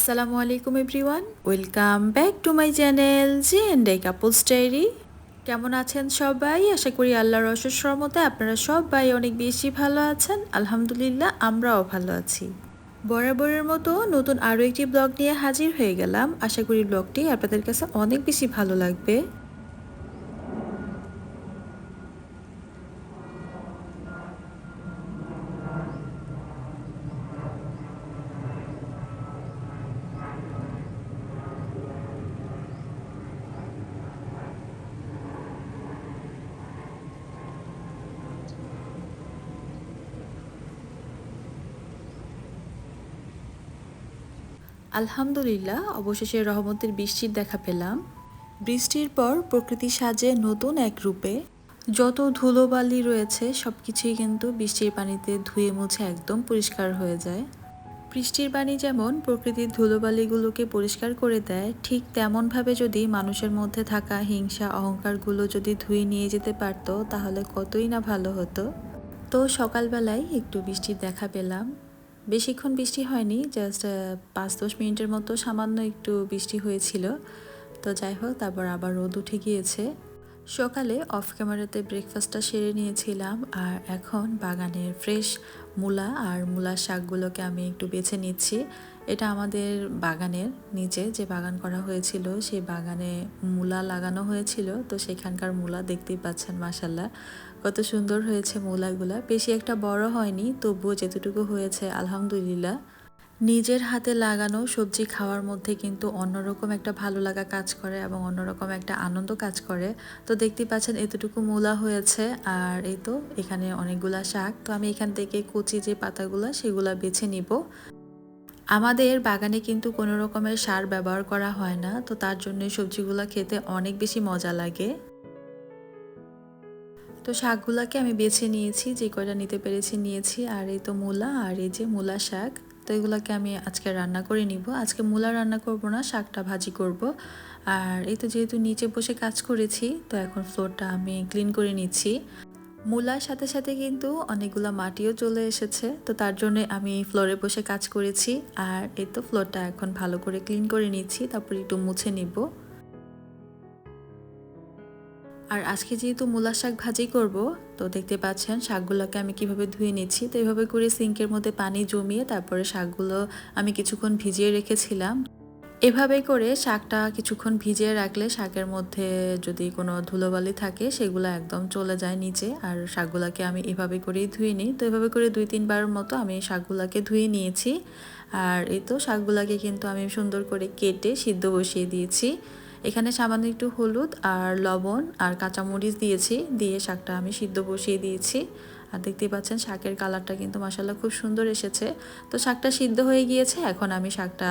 আসসালামু আলাইকুম everyone. Welcome back to my channel G and I couples diary. কেমন আছেন সবাই? আশা করি আল্লাহর অশেষ আপনারা সবাই অনেক বেশি ভালো আছেন। আলহামদুলিল্লাহ, আমরাও ভালো আছি। বরাবরের মতো নতুন আরও একটি ব্লগ নিয়ে হাজির হয়ে গেলাম। আশা করি ব্লগটি আপনাদের কাছে অনেক বেশি ভালো লাগবে। আলহামদুলিল্লাহ, অবশেষে রহমতের বৃষ্টির দেখা পেলাম। বৃষ্টির পর প্রকৃতি সাজে নতুন এক রূপে। যত ধুলোবালি রয়েছে সব কিছুই কিন্তু বৃষ্টির পানিতে ধুয়ে মুছে একদম পরিষ্কার হয়ে যায়। বৃষ্টির পানি যেমন প্রকৃতির ধুলোবালিগুলোকে পরিষ্কার করে দেয়, ঠিক তেমনভাবে যদি মানুষের মধ্যে থাকা হিংসা, অহংকারগুলো যদি ধুয়ে নিয়ে যেতে পারতো, তাহলে কতই না ভালো হতো। তো সকালবেলায় একটু বৃষ্টির দেখা পেলাম। বেশিক্ষণ বৃষ্টি হয়নি জাস্ট পাঁচ দশ মিনিটের মতো সামান্য একটু বৃষ্টি হয়েছিল। তো যাই হোক, তারপর আবার রোদ উঠে গিয়েছে। সকালে অফ ক্যামেরাতে ব্রেকফাস্টটা সেরে নিয়েছিলাম আর এখন বাগানের ফ্রেশ মূলা আর মূলার শাকগুলোকে আমি একটু বেছে নিচ্ছি। এটা আমাদের বাগানের নিচে যে বাগান করা হয়েছিল, সেই বাগানে মূলা লাগানো হয়েছিল। তো সেখানকার মূলা দেখতেই পাচ্ছেন মাসাল্লাহ কত সুন্দর হয়েছে মূলাগুলা। বেশি একটা বড় হয়নি, তবুও যেতটুকু হয়েছে, আলহামদুলিল্লাহ। নিজের হাতে লাগানো সবজি খাওয়ার মধ্যে কিন্তু অন্যরকম একটা ভালো লাগা কাজ করে এবং অন্যরকম একটা আনন্দ কাজ করে। তো দেখতে পাচ্ছেন, এতটুকু মূলা হয়েছে। আর এই তো এখানে অনেকগুলা শাক। তো আমি এখান থেকে কুচি যে পাতাগুলো, সেগুলো বেছে নিব। আমাদের বাগানে কিন্তু কোনো রকমের সার ব্যবহার করা হয় না, তো তার জন্য সবজিগুলো খেতে অনেক বেশি মজা লাগে। তো শাকগুলোকে আমি বেছে নিয়েছি, যে কয়টা নিতে পেরেছি নিয়েছি, আর এই তো মূলা, আর এই যে মূলা শাক। তো এগুলোকে আমি আজকে রান্না করে নিব। আজকে মূলা রান্না করব না, শাকটা ভাজি করব। আর এই তো যেহেতু নিচে বসে কাজ করেছি, তো এখন ফ্লোরটা আমি ক্লিন করে নিচ্ছি। মূলার সাথে সাথে কিন্তু অনেকগুলো মাটিও চলে এসেছে। তো তার জন্য আমি ফ্লোরে বসে কাজ করেছি। আর এই তো ফ্লোরটা এখন ভালো করে ক্লিন করে নিচ্ছি, তারপর একটু মুছে নিব। আর আজকে যেহেতু মূলা শাক ভাজি করব, তো দেখতে পাচ্ছেন শাকগুলোকে আমি কীভাবে ধুয়ে নিচ্ছি। তো এইভাবে করে সিঙ্কের মধ্যে পানি জমিয়ে তারপরে শাকগুলো আমি কিছুক্ষণ ভিজিয়ে রেখেছিলাম। এভাবে করে শাকটা কিছুক্ষণ ভিজিয়ে রাখলে শাকের মধ্যে যদি কোনো ধুলোবালি থাকে, সেগুলো একদম চলে যায় নিচে। আর শাকগুলোকে আমি এভাবে করেই ধুয়ে নিই। তো এভাবে করে দুই তিনবার মতো আমি শাকগুলোকে ধুয়ে নিয়েছি। আর এই তো শাকগুলোকে কিন্তু আমি সুন্দর করে কেটে সিদ্ধ বসিয়ে দিয়েছি। এখানে সামান্য একটু হলুদ আর লবণ আর কাঁচামরিচ দিয়েছি, দিয়ে শাকটা আমি সিদ্ধ বসিয়ে দিয়েছি। আর দেখতেই পাচ্ছেন শাকের কালারটা কিন্তু মশালা খুব সুন্দর এসেছে। তো শাকটা সিদ্ধ হয়ে গিয়েছে, এখন আমি শাকটা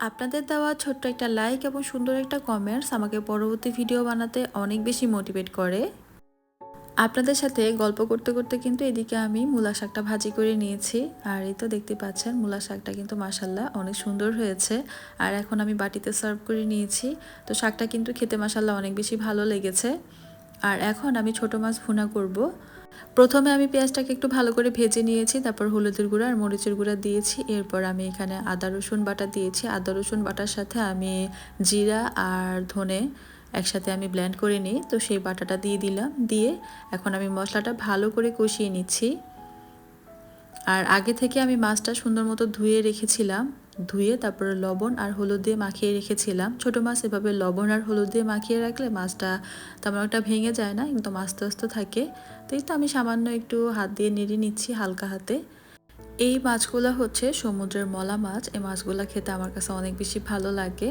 আপনাদের দেওয়া ছোট্ট একটা লাইক এবং সুন্দর একটা কমেন্টস আমাকে পরবর্তী ভিডিও বানাতে অনেক বেশি মোটিভেট করে। আপনাদের সাথে গল্প করতে করতে কিন্তু এদিকে আমি মূলা শাকটা ভাজি করে নিয়েছি। আর এই তো দেখতে পাচ্ছেন, মূলা শাকটা কিন্তু মাসাল্লাহ অনেক সুন্দর হয়েছে। আর এখন আমি বাটিতে সার্ভ করে নিয়েছি। তো শাকটা কিন্তু খেতে মাসাল্লাহ অনেক বেশি ভালো লেগেছে। আর এখন আমি ছোট মাছ ভুনা করব। প্রথমে আমি পেঁয়াজটাকে একটু ভালো করে ভেজে নিয়েছি, তারপর হলুদের গুঁড়া আর মরিচের গুঁড়া দিয়েছি। এরপর আমি এখানে আদা, রসুন বাটা দিয়েছি। আদা, রসুন বাটার সাথে আমি জিরা আর ধনে একসাথে আমি ব্ল্যান্ড করে নিই। তো সেই বাটাটা দিয়ে দিলাম। দিয়ে এখন আমি মশলাটা ভালো করে কষিয়ে নিচ্ছি। আর আগে থেকে আমি মাছটা সুন্দর মতো ধুয়ে রেখেছিলাম। ধুয়ে তারপরে লবণ আর হলুদ দিয়ে মাখিয়ে রেখেছিলাম। ছোটো মাছ এভাবে লবণ আর হলুদ দিয়ে মাখিয়ে রাখলে মাছটা তেমন একটা ভেঙে যায় না, একদম আস্তে আস্তে থাকে। তো এই তো আমি সামান্য একটু হাত দিয়ে নেড়ে নিচ্ছি হালকা হাতে। এই মাছগুলো হচ্ছে সমুদ্রের মলা মাছ। এই মাছগুলো খেতে আমার কাছে অনেক বেশি ভালো লাগে।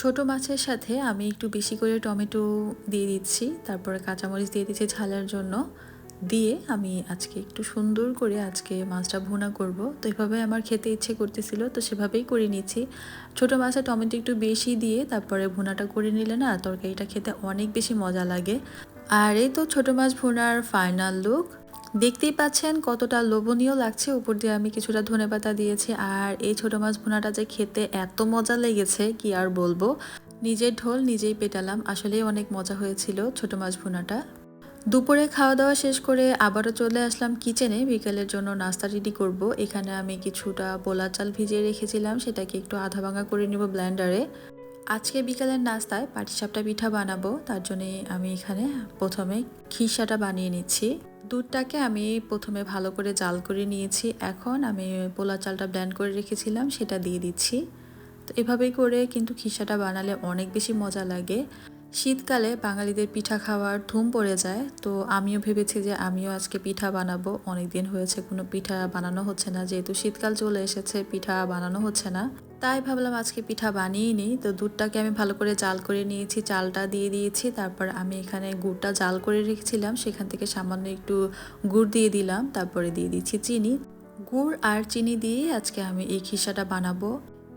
ছোট মাছের সাথে আমি একটু বেশি করে টমেটো দিয়ে দিচ্ছি, তারপরে কাঁচামরিচ দিয়ে দিচ্ছি ঝালের জন্য। দিয়ে আমি আজকে একটু সুন্দর করে আজকে মাছটা ভুনা করব। তো এভাবে আমার খেতে ইচ্ছে করতেছিল, তো সেভাবেই করে নিচ্ছি। ছোটো মাছে টমেটো একটু বেশি দিয়ে তারপরে ভুনাটা করে নিলে না তরকারিটা খেতে অনেক বেশি মজা লাগে। আর এই তো ছোটো মাছ ভুনার ফাইনাল লুক দেখতেই পাচ্ছেন কতটা লোভনীয় লাগছে। উপর দিয়ে আমি কিছুটা ধনেপাতা দিয়েছি আর এই ছোটো মাছ ভুনাটা যে খেতে এত মজা লেগেছে, কি আর বলব? নিজের ঢোল নিজেই পেটালাম। আসলেই অনেক মজা হয়েছিল ছোটো মাছ ভুনাটা। দুপুরে খাওয়া দাওয়া শেষ করে আবারও চলে আসলাম কিচেনে। বিকেলের জন্য নাস্তা রেডি করব। এখানে আমি কিছুটা পোলা চাল ভিজিয়ে রেখেছিলাম, সেটাকে একটু আধা ভাঙা করে নিব ব্লেন্ডারে আজকে বিকালের নাস্তায় পাটিসাপটা পিঠা বানাবো, তার জন্যে আমি এখানে প্রথমে খিসাটা বানিয়ে নিচ্ছি। দুধটাকে আমি প্রথমে ভালো করে জাল করে নিয়েছি। এখন আমি পোলা চালটা ব্ল্যান্ড করে রেখেছিলাম, সেটা দিয়ে দিচ্ছি। তো এভাবেই করে কিন্তু খিসাটা বানালে অনেক বেশি মজা লাগে। শীতকালে বাঙালিদের পিঠা খাওয়ার ধুম পড়ে যায়, তো আমিও ভেবেছি যে আমিও আজকে পিঠা বানাবো। অনেক দিন হয়েছে কোনো পিঠা বানানো হচ্ছে না, যেহেতু শীতকাল চলে এসেছে, পিঠা বানানো হচ্ছে না। তাই ভাবলাম আজকে পিঠা বানিয়ে নিই। তো দুধটাকে আমি ভালো করে জাল করে নিয়েছি, চালটা দিয়ে দিয়েছি, তারপর আমি এখানে গুড়টা জাল করে রেখেছিলাম, সেখান থেকে সামান্য একটু গুড় দিয়ে দিলাম, তারপরে দিয়ে দিচ্ছি চিনি। গুড় আর চিনি দিয়ে আজকে আমি এই খিসাটা বানাবো।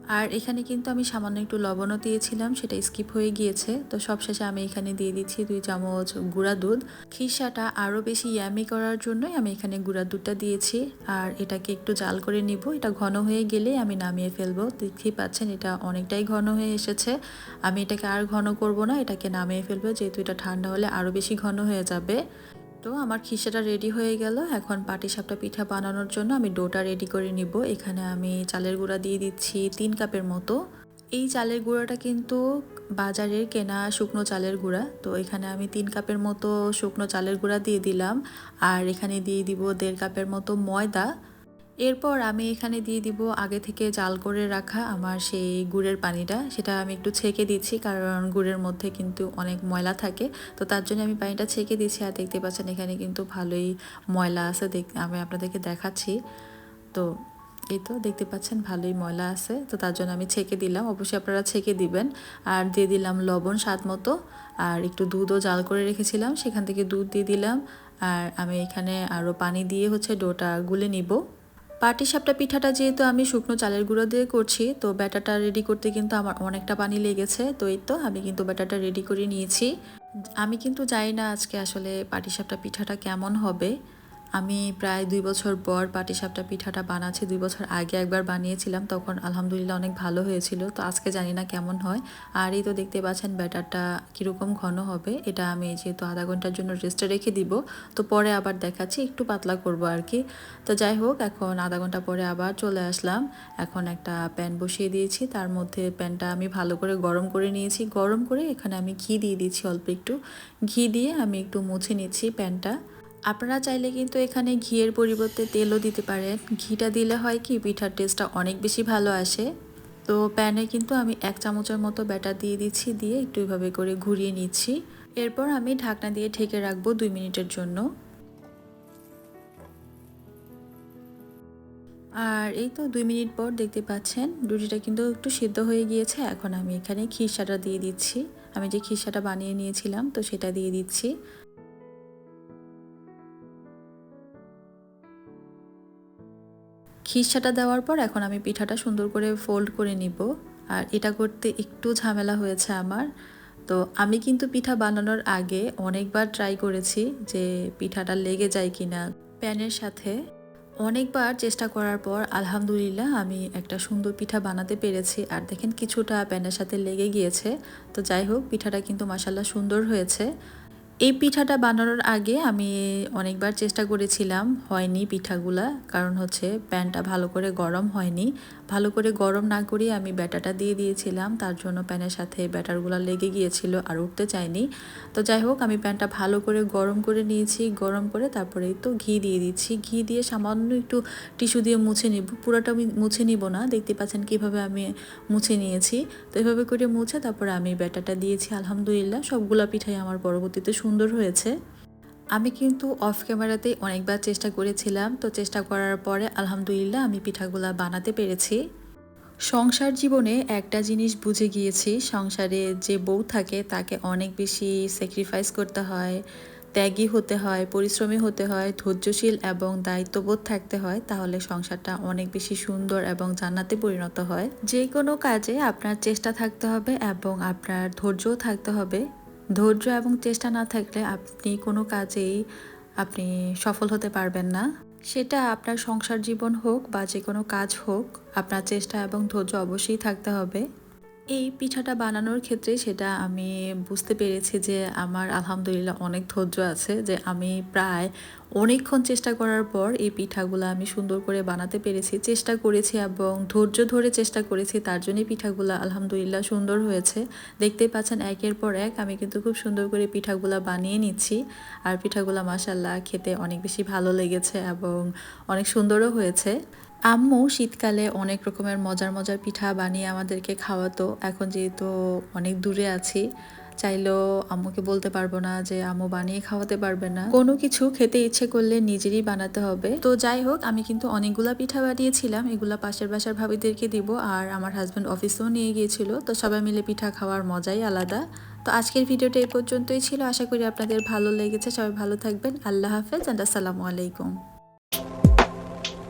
আর এখানে কিন্তু আমি সামান্য একটু লবণও দিয়েছিলাম, সেটা স্কিপ হয়ে গিয়েছে। তো সবশেষে আমি এখানে দিয়ে দিচ্ছি দুই চামচ গুঁড়া দুধ। খিসাটা আরও বেশি ইয়ামি করার জন্যই আমি এখানে গুঁড়া দুধটা দিয়েছি। আর এটাকে একটু জাল করে নিব। এটা ঘন হয়ে গেলে আমি নামিয়ে ফেলব। দেখতেই পাচ্ছেন, এটা অনেকটাই ঘন হয়ে এসেছে। আমি এটাকে আর ঘন করব না, এটাকে নামিয়ে ফেলব। যেহেতু এটা ঠান্ডা হলে আরও বেশি ঘন হয়ে যাবে। তো আমার খিসেটা রেডি হয়ে গেল। এখন পাটিসাপটা পিঠা বানানোর জন্য আমি ডোটা রেডি করে নিব। এখানে আমি চালের গুঁড়া দিয়ে দিচ্ছি তিন কাপের মতো। এই চালের গুঁড়াটা কিন্তু বাজারের কেনা শুকনো চালের গুঁড়া। তো এখানে আমি তিন কাপের মতো শুকনো চালের গুঁড়া দিয়ে দিলাম। আর এখানে দিয়ে দিব দেড় কাপের মতো ময়দা। এরপর আমি এখানে দিয়ে দিব আগে থেকে জাল করে রাখা আমার সেই গুড়ের পানিটা। সেটা আমি একটু ছেঁকে দিচ্ছি কারণ গুড়ের মধ্যে কিন্তু অনেক ময়লা থাকে। তো তার জন্য আমি পানিটা ছেঁকে দিচ্ছি আর দেখতে পাচ্ছেন এখানে কিন্তু ভালোই ময়লা আছে। দেখ, আমি আপনাদেরকে দেখাচ্ছি। তো এই তো দেখতে পাচ্ছেন ভালোই ময়লা আছে। তো তার জন্য আমি ছেঁকে দিলাম। অবশ্যই আপনারা ছেঁকে দিবেন। আর দিয়ে দিলাম লবণ স্বাদ মতো। আর একটু দুধও জাল করে রেখেছিলাম। সেখান থেকে দুধ দিয়ে দিলাম। আর আমি এখানে আরও পানি দিয়ে হচ্ছে ডোটা গুলে নিব। পাটিসাপটা পিঠাটা যেহেতু আমি শুকনো চালের গুঁড়ো দিয়ে করছি, তো ব্যাটাটা রেডি করতে কিন্তু আমার অনেকটা পানি লেগেছে। তো এই তো, আমি কিন্তু ব্যাটাটা রেডি করে নিয়েছি। আমি কিন্তু জানি না আজকে আসলে পাটিসাপটা পিঠাটা কেমন হবে। আমি প্রায় দুই বছর পর পাটিসাপটা পিঠাটা বানাচ্ছি, দুই বছর আগে একবার বানিয়েছিলাম, তখন আলহামদুলিল্লাহ অনেক ভালো হয়েছিল, তো আজকে জানি না কেমন হয়। আর এই তো দেখতে পাচ্ছেন ব্যাটারটা কীরকম ঘন হবে, এটা আমি যেহেতু আধা ঘণ্টার জন্য রেস্টে রেখে দিব, তো পরে আবার দেখাচ্ছি, একটু পাতলা করব আর কি। তো যাই হোক, এখন আধা ঘণ্টা পরে আবার চলে আসলাম, এখন একটা প্যান বসিয়ে দিয়েছি, তার মধ্যে প্যানটা আমি ভালো করে গরম করে নিয়েছি, গরম করে এখানে আমি ঘি দিয়ে দিচ্ছি অল্প একটু, ঘি দিয়ে আমি একটু মুছে নিচ্ছি প্যানটা। আপনারা চাইলে কিন্তু এখানে ঘিয়ের পরিবর্তে তেলও দিতে পারেন। ঘিটা দিলে হয় কি, পিঠার টেস্টটা অনেক বেশি ভালো আসে। তো প্যানে কিন্তু আমি এক চামচের মতো ব্যাটার দিয়ে দিচ্ছি, দিয়ে একটু এভাবে করে ঘুরিয়ে নিচ্ছি। এরপর আমি ঢাকনা দিয়ে ঢেকে রাখব দুই মিনিটের জন্য। আর এই তো দুই মিনিট পর দেখতে পাচ্ছেন, রুটিটা কিন্তু একটু সিদ্ধ হয়ে গিয়েছে। এখন আমি এখানে খিসাটা দিয়ে দিচ্ছি। আমি যে খিসাটা বানিয়ে নিয়েছিলাম, তো সেটা দিয়ে দিচ্ছি। খিসাটা দেওয়ার পর এখন আমি পিঠাটা সুন্দর করে ফোল্ড করে নিব। আর এটা করতে একটু ঝামেলা হয়েছে আমার। তো আমি কিন্তু পিঠা বানানোর আগে অনেকবার ট্রাই করেছি যে পিঠাটা লেগে যায় কি না প্যানের সাথে। অনেকবার চেষ্টা করার পর আলহামদুলিল্লাহ আমি একটা সুন্দর পিঠা বানাতে পেরেছি। আর দেখেন কিছুটা প্যানের সাথে লেগে গিয়েছে। তো যাই হোক, পিঠাটা কিন্তু মাসাল্লাহ সুন্দর হয়েছে। এই পিঠাটা বানানোর আগে আমি অনেকবার চেষ্টা করেছিলাম, হয়নি পিঠাগুলা, কারণ হচ্ছে প্যানটা ভালো করে গরম হয়নি। ভালো করে গরম না করিয়ে আমি ব্যাটাটা দিয়ে দিয়েছিলাম। তার জন্য প্যানের সাথে ব্যাটারগুলো লেগে গিয়েছিল আর উঠতে চাইনি। তো যাই হোক, আমি প্যানটা ভালো করে গরম করে নিয়েছি। গরম করে তারপরে তো ঘি দিয়ে দিচ্ছি। ঘি দিয়ে সামান্য একটু টিস্যু দিয়ে মুছে নিব। পুরোটা আমি মুছে নিব না। দেখতে পাচ্ছেন কীভাবে আমি মুছে নিয়েছি। তো এভাবে করে মুছে তারপরে আমি ব্যাটাটা দিয়েছি। আলহামদুলিল্লাহ, সবগুলা পিঠাই আমার পরবর্তীতে সুন্দর হয়েছে। আমি কিন্তু অফ ক্যামেরাতেই অনেকবার চেষ্টা করেছিলাম, তো চেষ্টা করার পরে আলহামদুলিল্লাহ আমি পিঠাগুলা বানাতে পেরেছি। সংসার জীবনে একটা জিনিস বুঝে গিয়েছি, সংসারে যে বউ থাকে তাকে অনেক বেশি স্যাক্রিফাইস করতে হয়, ত্যাগী হতে হয়, পরিশ্রমী হতে হয়, ধৈর্যশীল এবং দায়িত্ববোধ থাকতে হয়, তাহলে সংসারটা অনেক বেশি সুন্দর এবং জান্নাতে পরিণত হয়। যে কোনো কাজে আপনার চেষ্টা থাকতে হবে এবং আপনার ধৈর্যও থাকতে হবে। ধৈর্য এবং চেষ্টা না থাকলে আপনি কোনো কাজেই আপনি সফল হতে পারবেন না। সেটা আপনার সংসার জীবন হোক বা যে কোনো কাজ হোক, আপনার চেষ্টা এবং ধৈর্য অবশ্যই থাকতে হবে। এই পিঠাটা বানানোর ক্ষেত্রে সেটা আমি বুঝতে পেরেছি যে আমার আলহামদুলিল্লাহ অনেক ধৈর্য আছে যে আমি প্রায় অনেকক্ষণ চেষ্টা করার পর এই পিঠাগুলো আমি সুন্দর করে বানাতে পেরেছি, চেষ্টা করেছি এবং ধৈর্য ধরে চেষ্টা করেছি, তার জন্যই পিঠাগুলো আলহামদুলিল্লাহ সুন্দর হয়েছে। দেখতেই পাচ্ছেন একের পর এক আমি কিন্তু খুব সুন্দর করে পিঠাগুলো বানিয়ে নিচ্ছি আর পিঠাগুলো মাসাল্লাহ খেতে অনেক বেশি ভালো লেগেছে এবং অনেক সুন্দরও হয়েছে। আম্মু শীতকালে অনেক রকমের মজার মজার পিঠা বানিয়ে আমাদেরকে খাওয়াতো। এখন যেহেতু অনেক দূরে আছি, চাইলেও আম্মুকে বলতে পারব না যে আম্মু বানিয়ে খাওয়াতে পারবে না। কোনো কিছু খেতে ইচ্ছে করলে নিজেরই বানাতে হবে। তো যাই হোক, আমি কিন্তু অনেকগুলা পিঠা বানিয়েছিলাম। এগুলা পাশের বাসার ভাবিদেরকে দিব আর আমার হাজব্যান্ড অফিসেও নিয়ে গিয়েছিল। তো সবাই মিলে পিঠা খাওয়ার মজাই আলাদা। তো আজকের ভিডিওটা এই পর্যন্তই ছিল। আশা করি আপনাদের ভালো লেগেছে। সবাই ভালো থাকবেন। আল্লাহ হাফেজ অ্যান্ড আসসালামু আলাইকুম।